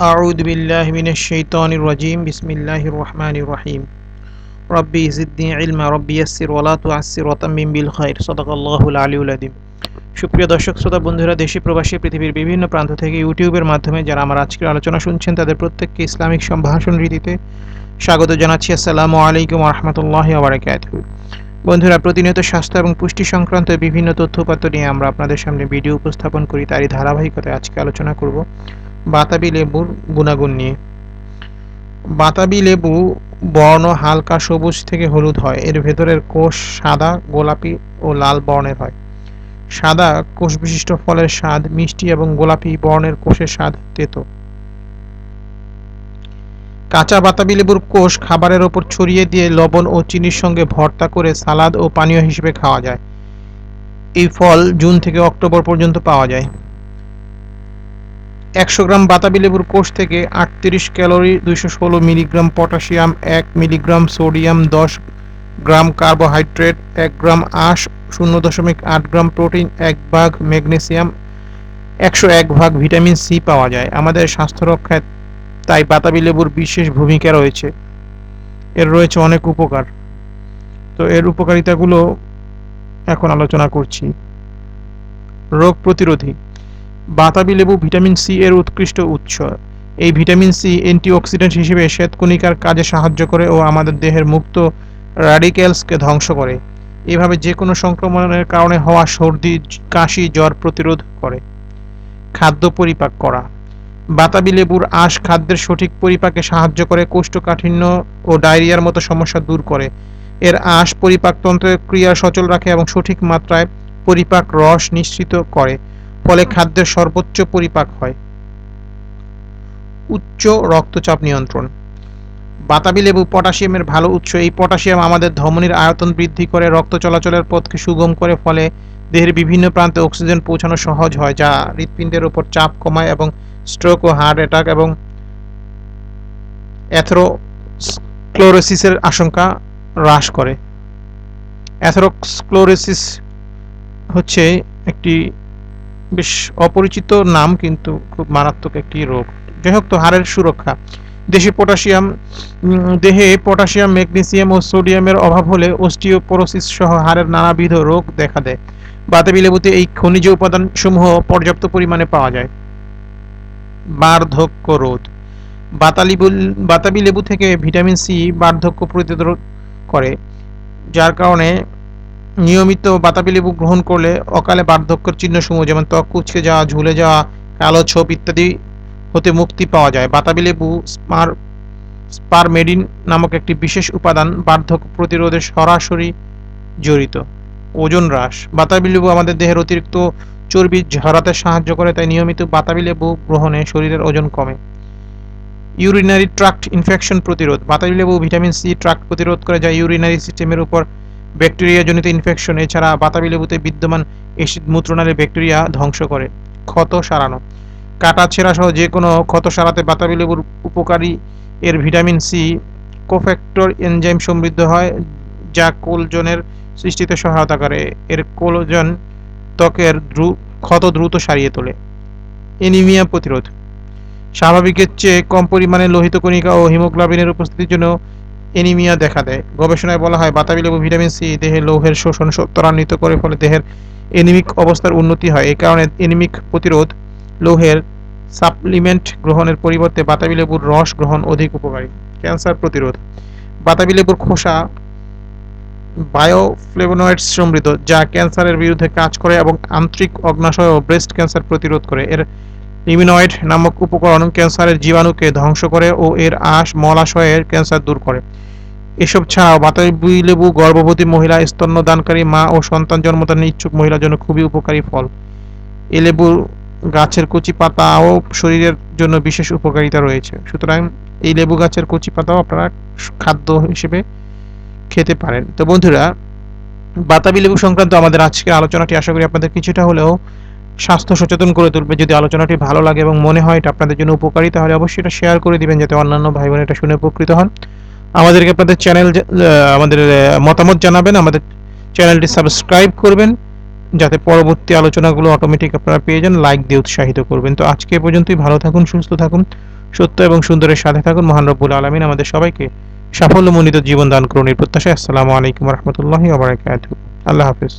أعوذ بالله من الشيطان الرجيم بسم الله الرحمن الرحيم ربي زدني علما ربي يسر ولا تعسر وتمم بالخير صدق الله العلي العظيم সুপ্রিয় দর্শক শ্রোতা বন্ধুরা দেশি প্রবাসী পৃথিবীর বিভিন্ন প্রান্ত থেকে ইউটিউবের মাধ্যমে যারা আমার আজকের আলোচনা শুনছেন তাদের প্রত্যেককে ইসলামিক সম্ভাষণ রীতিতে স্বাগত জানাচ্ছি আসসালামু আলাইকুম রহমতুল্লাহ আবরাকাত বন্ধুরা প্রতিনিয়ত স্বাস্থ্য এবং পুষ্টি সংক্রান্ত বিভিন্ন তথ্যপাত্র নিয়ে আমরা আপনাদের সামনে ভিডিও উপস্থাপন করি তারই ধারাবাহিকতায় আজকে আলোচনা করব বাতাবি লেবুর গুণাগুণ নিয়ে। বাতাবি লেবু বর্ণ হালকা সবুজ থেকে হলুদ হয়। এর ভেতরের কোষ সাদা, গোলাপি ও লাল বর্ণের হয়। সাদা কোষ বিশিষ্ট ফলের স্বাদ, মিষ্টি এবং গোলাপি বর্ণের কোষের স্বাদ তেতো। কাঁচা বাতাবি লেবুর কোষ খাবারের ওপর ছড়িয়ে দিয়ে লবণ ও চিনির সঙ্গে ভর্তা করে সালাদ ও পানীয় হিসেবে খাওয়া যায়। এই ফল জুন থেকে অক্টোবর পর্যন্ত পাওয়া যায়। একশো গ্রাম বাতাবি লেবুর কোষ থেকে আটত্রিশ ক্যালোরি দুইশো ষোলো মিলিগ্রাম পটাশিয়াম, এক মিলিগ্রাম সোডিয়াম, দশ গ্রাম কার্বোহাইড্রেট, এক গ্রাম আঁশ, শূন্য দশমিক আট গ্রাম প্রোটিন, এক ভাগ ম্যাগনেসিয়াম, একশো এক ভাগ ভিটামিন সি পাওয়া যায়। আমাদের স্বাস্থ্য রক্ষায় তাই বাতাবি লেবুর বিশেষ ভূমিকা রয়েছে। এর রয়েছে অনেক উপকার। তো এর উপকারিতাগুলো এখন আলোচনা করছি। রোগ প্রতিরোধী। বাতাবি লেবু ভিটামিন সি এর উৎকৃষ্ট উৎস। এই ভিটামিন সি অ্যান্টিঅক্সিডেন্ট হিসেবে শ্বেতকণিকার কাজে সাহায্য করে ও আমাদের দেহের মুক্ত র্যাডিক্যালসকে ধ্বংস করে। এভাবে যে কোনো সংক্রমণের কারণে হওয়া সর্দি, কাশি, জ্বর প্রতিরোধ করে। খাদ্য পরিপাক করা। বাতাবি লেবুর আঁশ খাদ্যের সঠিক পরিপাকে সাহায্য করে, কোষ্ঠকাঠিন্য ও ডায়রিয়ার মতো সমস্যা দূর করে। এর আঁশ পরিপাকতন্ত্রের ক্রিয়া সচল রাখে এবং সঠিক মাত্রায় পরিপাক রস নিশ্চিত করে। ফলে খাদ্যের সর্বোচ্চ পরিপাক হয়। উচ্চ রক্তচাপ নিয়ন্ত্রণ। বাতাবি লেবু পটাশিয়ামের ভালো উৎস। এই পটাশিয়াম আমাদের ধমনির আয়তন বৃদ্ধি করে রক্ত চলাচলের পথকে সুগম করে, ফলে দেহের বিভিন্ন প্রান্তে অক্সিজেন পৌঁছানো সহজ হয়, যা হৃৎপিণ্ডের উপর চাপ কমায় এবং স্ট্রোক ও হার্ট অ্যাটাক এবং অ্যাথ্রোক্লোরোসিসের আশঙ্কা হ্রাস করে। অ্যাথ্রোক্লোরোসিস হচ্ছে একটি বেশ অপরিচিত নাম, কিন্তু খুব মারাত্মক একটি রোগ। যাই হোক তো, হাড়ের সুরক্ষা। দেশে পটাশিয়াম দেহে পটাশিয়াম, ম্যাগনেসিয়াম ও সোডিয়ামের অভাব হলে অস্টিওপোরোসিস সহ হাড়ের নানাবিধ রোগ দেখা দেয়। বাতাবি লেবুতে এই খনিজ উপাদান সমূহ পর্যাপ্ত পরিমাণে পাওয়া যায়। বার্ধক্য রোধ। বাতালি বাতাবি লেবু থেকে ভিটামিন সি বার্ধক্য প্রতিরোধ করে, যার কারণে নিয়মিত বাতাবি লেবু গ্রহণ করলে অকালে বার্ধক্যের চিহ্নসমূহ যেমন ত্বক কুচকে যাওয়া, ঝুলে যাওয়া, কালো ছোপ ইত্যাদি হতে মুক্তি পাওয়া যায়। বাতাবি লেবু স্পার স্পারমেডিন নামক একটি বিশেষ উপাদান বার্ধক্য প্রতিরোধে সরাসরি জড়িত। ওজন হ্রাস। বাতাবি লেবু আমাদের দেহের অতিরিক্ত চর্বি ঝরাতে সাহায্য করে, তাই নিয়মিত বাতাবি লেবু গ্রহণে শরীরের ওজন কমে। ইউরিনারি ট্রাক্ট ইনফেকশন প্রতিরোধ। বাতাবি লেবু ভিটামিন সি ট্রাক্ট প্রতিরোধ করে, যা ইউরিনারি সিস্টেমের উপর ব্যাকটেরিয়াজনিত ইনফেকশন এছাড়া বাতাবি লেবুতে বিদ্যমান এসিড মূত্রনালীর ব্যাকটেরিয়া ধ্বংস করে। ক্ষত সারানো। কাটা ছেঁড়া সহ যে কোনো ক্ষত সারাতে বাতাবি লেবুর উপকারী এর ভিটামিন সি, কোফ্যাক্টর এনজাইম সমৃদ্ধ হয়, যা কোলজনের সৃষ্টিতে সহায়তা করে। এর কোলোজন ত্বকের ক্ষত দ্রুত সারিয়ে তোলে। এনিমিয়া প্রতিরোধ। স্বাভাবিকের চেয়ে কম পরিমাণে লোহিত কণিকা ও হিমোগ্লোবিনের উপস্থিতির জন্য এনিমিয়া দেখা দেয়। গবেষণায় বলা হয়, বাতাবি লেবু, ভিটামিন সি, দেহে লৌহের শোষণ ত্বরান্বিত করে ফলে দেহের এনিমিক অবস্থার উন্নতি হয়। এই কারণে এনিমিক প্রতিরোধ লৌহের সাপ্লিমেন্ট গ্রহণের পরিবর্তে বাতাবি লেবুর রস গ্রহণ অধিক উপকারী। ক্যান্সার প্রতিরোধ। বাতাবি লেবুর খোসা বায়োফ্লেভোনয়েডস সমৃদ্ধ, যা ক্যান্সারের বিরুদ্ধে কাজ করে এবং আন্তরিক অগ্নাশয় ও ব্রেস্ট ক্যান্সার প্রতিরোধ করে। এর ইমিনয়েড নামক উপকরণ ক্যান্সারের জীবাণুকে ধ্বংস করে ও এর আঁশ, মলাশয়ের ক্যান্সার দূর করে। এসব ছাড়াও বাতাবি লেবু, গর্ভবতী মহিলা, স্তন্যদানকারী মা ও সন্তান জন্মদানের ইচ্ছুক মহিলার জন্য খুবই উপকারী ফল। এ লেবুর গাছের কচি পাতাও শরীরের জন্য বিশেষ উপকারিতা রয়েছে। সুতরাং এই লেবু গাছের কচি পাতাও আপনারা খাদ্য হিসেবে খেতে পারেন। তো বন্ধুরা, বাতাবি লেবু সংক্রান্ত আমাদের আজকে আলোচনাটি আশা করি আপনাদের কিছুটা হলেও স্বাস্থ্য সচেতন করে তুলবে। যদি আলোচনাটি ভালো লাগে এবং মনে হয় এটা আপনাদের জন্য উপকারী, তাহলে অবশ্যই এটা শেয়ার করে দিবেন যাতে অন্যান্য ভাই বোন এটা শুনে উপকৃত হন। আমাদেরকে আপনাদের চ্যানেল আমাদের মতামত জানাবেন, আমাদের চ্যানেলটি সাবস্ক্রাইব করবেন, যাতে পরবর্তী আলোচনাগুলো অটোমেটিক আপনারা পেয়ে যান লাইক দিয়ে উৎসাহিত করবেন। তো আজকে পর্যন্তই, ভালো থাকুন, সুস্থ থাকুন, সত্য এবং সুন্দরের সাথে থাকুন। মহান রব্বুল আলমিন আমাদের সবাইকে সাফল্যমণ্ডিত জীবন দান করুন এর প্রত্যাশায়। আসসালামু আলাইকুম রহমতুল্লাহি আল্লাহ হাফিজ।